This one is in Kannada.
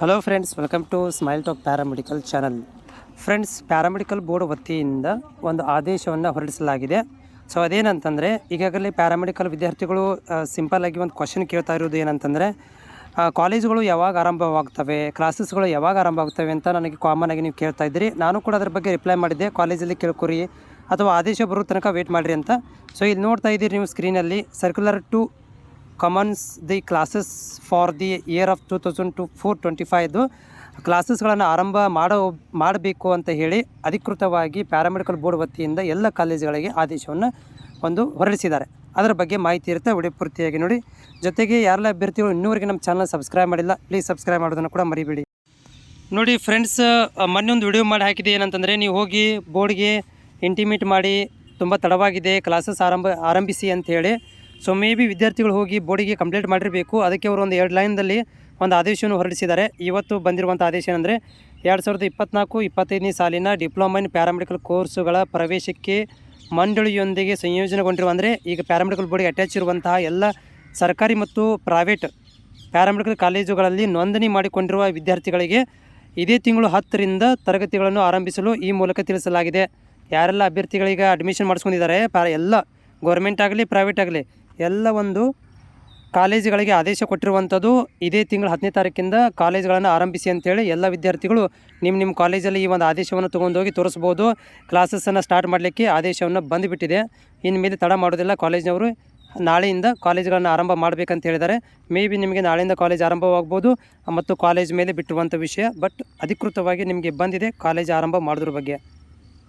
Hello friends welcome to smile talk paramedical channel friends paramedical board ವತಿಯಿಂದ ಒಂದು ಆದೇಶವನ್ನು ಹೊರಡಿಸಲಾಗಿದೆ. ಸೊ ಅದೇನಂತಂದರೆ, ಈಗಾಗಲೇ ಪ್ಯಾರಾಮೆಡಿಕಲ್ ವಿದ್ಯಾರ್ಥಿಗಳು ಸಿಂಪಲ್ ಆಗಿ ಒಂದು ಕ್ವಶನ್ ಕೇಳ್ತಾ ಇರೋದು ಏನಂತಂದರೆ ಕಾಲೇಜುಗಳು ಯಾವಾಗ ಆರಂಭವಾಗ್ತವೆ ಕ್ಲಾಸಸ್ಗಳು ಯಾವಾಗ ಆರಂಭ ಆಗ್ತವೆ ಅಂತ ನನಗೆ ಕಾಮನ್ ಆಗಿ ನೀವು ಕೇಳ್ತಾ ಇದ್ದೀರಿ. ನಾನು ಕೂಡ ಅದ್ರ ಬಗ್ಗೆ ರಿಪ್ಲೈ ಮಾಡಿದ್ದೆ. ಕಾಲೇಜಲ್ಲಿ ಕೇಳ್ಕೊರಿ ಅಥವಾ ಆದೇಶ ಬರೋ ತನಕ ವೇಟ್ ಮಾಡಿರಿ ಅಂತ. ಸೊ ಇಲ್ಲಿ ನೋಡ್ತಾ ಇದ್ದೀರಿ ನೀವು ಸ್ಕ್ರೀನಲ್ಲಿ circular to commence the classes for the year of two thousand to four twenty ಫೈವ್ದು ಕ್ಲಾಸಸ್ಗಳನ್ನು ಆರಂಭ ಮಾಡೋ, ಮಾಡಬೇಕು ಅಂತ ಹೇಳಿ ಅಧಿಕೃತವಾಗಿ ಪ್ಯಾರಾಮೆಡಿಕಲ್ ಬೋರ್ಡ್ ವತಿಯಿಂದ ಎಲ್ಲ ಕಾಲೇಜುಗಳಿಗೆ ಆದೇಶವನ್ನು ಒಂದು ಹೊರಡಿಸಿದ್ದಾರೆ. ಅದರ ಬಗ್ಗೆ ಮಾಹಿತಿ ಇರುತ್ತೆ, ವಿಡಿಯೋ ಪೂರ್ತಿಯಾಗಿ ನೋಡಿ. ಜೊತೆಗೆ ಯಾರೆಲ್ಲ ಅಭ್ಯರ್ಥಿಗಳು ಇನ್ನೂವರೆಗೆ ನಮ್ಮ ಚಾನಲ್ ಸಬ್ಸ್ಕ್ರೈಬ್ ಮಾಡಿಲ್ಲ ಪ್ಲೀಸ್ ಸಬ್ಸ್ಕ್ರೈಬ್ ಮಾಡೋದನ್ನು ಕೂಡ ಮರಿಬೇಡಿ. ನೋಡಿ ಫ್ರೆಂಡ್ಸ್ ಮೊನ್ನೆ ವಿಡಿಯೋ ಮಾಡಿ ಹಾಕಿದೆ ಏನಂತಂದರೆ ನೀವು ಹೋಗಿ ಬೋರ್ಡ್ಗೆ ಇಂಟಿಮೇಟ್ ಮಾಡಿ ತುಂಬ ತಡವಾಗಿದೆ ಕ್ಲಾಸಸ್ ಆರಂಭ, ಆರಂಭಿಸಿ ಅಂತ ಹೇಳಿ. ಸೊ ಮೇ ಬಿ ವಿದ್ಯಾರ್ಥಿಗಳು ಹೋಗಿ ಬೋರ್ಡಿಗೆ ಕಂಪ್ಲೇಂಟ್ ಮಾಡಿರಬೇಕು. ಅದಕ್ಕೆ ಅವರು ಒಂದು ಎರಡು ಲೈನ್ದಲ್ಲಿ ಒಂದು ಆದೇಶವನ್ನು ಹೊರಡಿಸಿದ್ದಾರೆ. ಇವತ್ತು ಬಂದಿರುವಂಥ ಆದೇಶ ಏನಂದರೆ, ಎರಡು ಸಾವಿರದ ಇಪ್ಪತ್ನಾಲ್ಕು ಇಪ್ಪತ್ತೈದನೇ ಸಾಲಿನ ಡಿಪ್ಲೊಮಾ ಇನ್ ಪ್ಯಾರಾಮೆಡಿಕಲ್ ಕೋರ್ಸುಗಳ ಪ್ರವೇಶಕ್ಕೆ ಮಂಡಳಿಯೊಂದಿಗೆ ಸಂಯೋಜನೆಗೊಂಡಿರುವ ಅಂದರೆ, ಈಗ ಪ್ಯಾರಾಮೆಡಿಕಲ್ ಬೋರ್ಡಿಗೆ ಅಟ್ಯಾಚ್ ಇರುವಂತಹ ಎಲ್ಲ ಸರ್ಕಾರಿ ಮತ್ತು ಪ್ರೈವೇಟ್ ಪ್ಯಾರಾಮೆಡಿಕಲ್ ಕಾಲೇಜುಗಳಲ್ಲಿ ನೋಂದಣಿ ಮಾಡಿಕೊಂಡಿರುವ ವಿದ್ಯಾರ್ಥಿಗಳಿಗೆ ಇದೇ ತಿಂಗಳು ಹತ್ತರಿಂದ ತರಗತಿಗಳನ್ನು ಆರಂಭಿಸಲು ಈ ಮೂಲಕ ತಿಳಿಸಲಾಗಿದೆ. ಯಾರೆಲ್ಲ ಅಭ್ಯರ್ಥಿಗಳಿಗೆ ಅಡ್ಮಿಷನ್ ಮಾಡಿಸ್ಕೊಂಡಿದ್ದಾರೆ ಪ್ಯಾರ ಎಲ್ಲ ಗೌರ್ಮೆಂಟ್ ಆಗಲಿ ಪ್ರೈವೇಟ್ ಆಗಲಿ ಎಲ್ಲ ಒಂದು ಕಾಲೇಜುಗಳಿಗೆ ಆದೇಶ ಕೊಟ್ಟಿರುವಂಥದ್ದು ಇದೇ ತಿಂಗಳು ಹತ್ತನೇ ತಾರೀಕಿಂದ ಕಾಲೇಜುಗಳನ್ನು ಆರಂಭಿಸಿ ಅಂತೇಳಿ ಎಲ್ಲ ವಿದ್ಯಾರ್ಥಿಗಳು ನಿಮ್ಮ ನಿಮ್ಮ ಕಾಲೇಜಲ್ಲಿ ಈ ಒಂದು ಆದೇಶವನ್ನು ತೊಗೊಂಡೋಗಿ ತೋರಿಸ್ಬೋದು. ಕ್ಲಾಸಸನ್ನು ಸ್ಟಾರ್ಟ್ ಮಾಡಲಿಕ್ಕೆ ಆದೇಶವನ್ನು ಬಂದುಬಿಟ್ಟಿದೆ. ಮೇಲೆ ತಡ ಮಾಡೋದಿಲ್ಲ. ಕಾಲೇಜಿನವರು ನಾಳೆಯಿಂದ ಕಾಲೇಜುಗಳನ್ನು ಆರಂಭ ಮಾಡಬೇಕಂತ ಹೇಳಿದ್ದಾರೆ. ಮೇ ಬಿ ನಿಮಗೆ ನಾಳೆಯಿಂದ ಕಾಲೇಜ್ ಆರಂಭವಾಗ್ಬೋದು. ಮತ್ತು ಕಾಲೇಜ್ ಮೇಲೆ ಬಿಟ್ಟಿರುವಂಥ ವಿಷಯ. ಬಟ್ ಅಧಿಕೃತವಾಗಿ ನಿಮಗೆ ಬಂದಿದೆ. ಕಾಲೇಜ್ ಆರಂಭ ಮಾಡೋದ್ರ ಬಗ್ಗೆ.